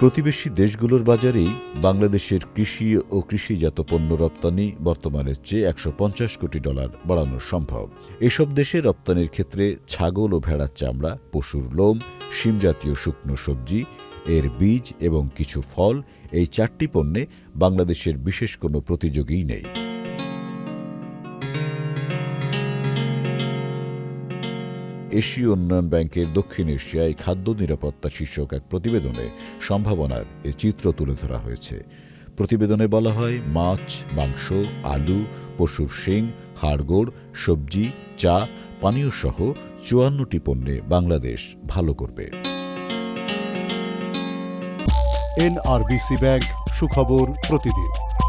প্রতিবেশী দেশগুলোর বাজারেই বাংলাদেশের কৃষি ও কৃষিজাত পণ্য রপ্তানি বর্তমানের চেয়ে একশো পঞ্চাশ কোটি ডলার বাড়ানো সম্ভব। এসব দেশে রপ্তানির ক্ষেত্রে ছাগল ও ভেড়ার চামড়া, পশুর লোম, শিমজাতীয় শুকনো সবজি, এর বীজ এবং কিছু ফল এই চারটি পণ্যে বাংলাদেশের বিশেষ কোনো প্রতিযোগীই নেই। এশীয় উন্নয়ন ব্যাংকের দক্ষিণ এশিয়ায় খাদ্য নিরাপত্তা শীর্ষক এক প্রতিবেদনে সম্ভাবনার এ চিত্র তুলে ধরা হয়েছে। প্রতিবেদনে বলা হয়, মাছ, মাংস, আলু, পশুর শিং, হাড়গোড়, সবজি, চা পানীয় সহ চুয়ান্নটি পণ্যে বাংলাদেশ ভালো করবে। এনআরবিসি ব্যাংক, সুখবর প্রতিদিন।